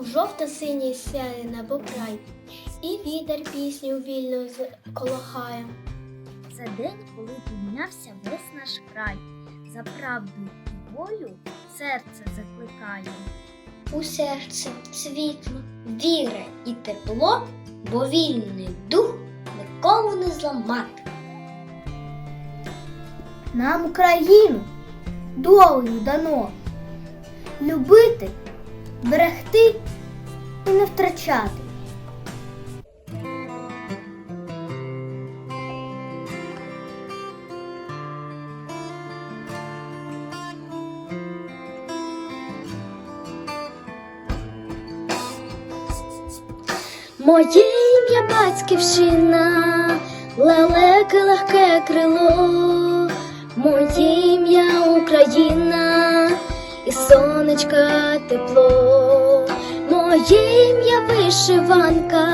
У жовто-синій сяє небо край, і вітер пісню вільно колохає. Це день, коли піднявся весь наш край. За правду і волю серце закликає. У серці світло, віра і тепло, бо вільний дух нікому не зламати. Нам Україну долею дано любити, берегти і не втрачати. Моє ім'я батьківщина, лелеке легке крило, моє ім'я Україна сонечка тепло, моє ім'я вишиванка,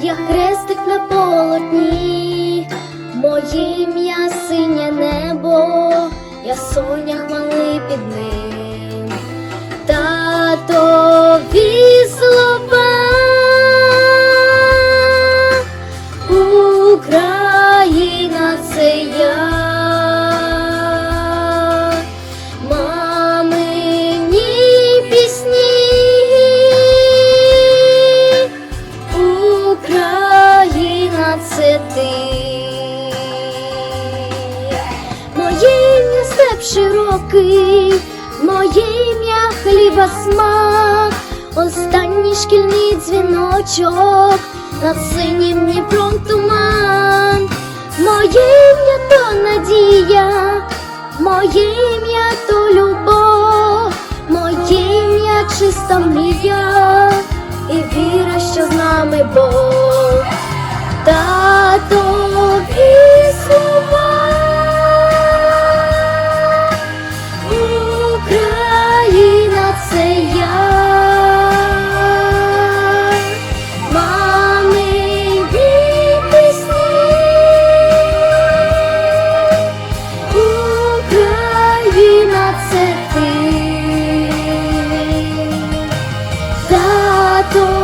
я хрестик на полотні, моє ім'я синє небо, я сонях малий під ним. Широкий, моє ім'я хліба смак, останній шкільний дзвіночок, над синім Дніпром туман, моє ім'я то надія, моє ім'я то любов, моє ім'я чиста мрія, і віра, що з нами Бог. bateau.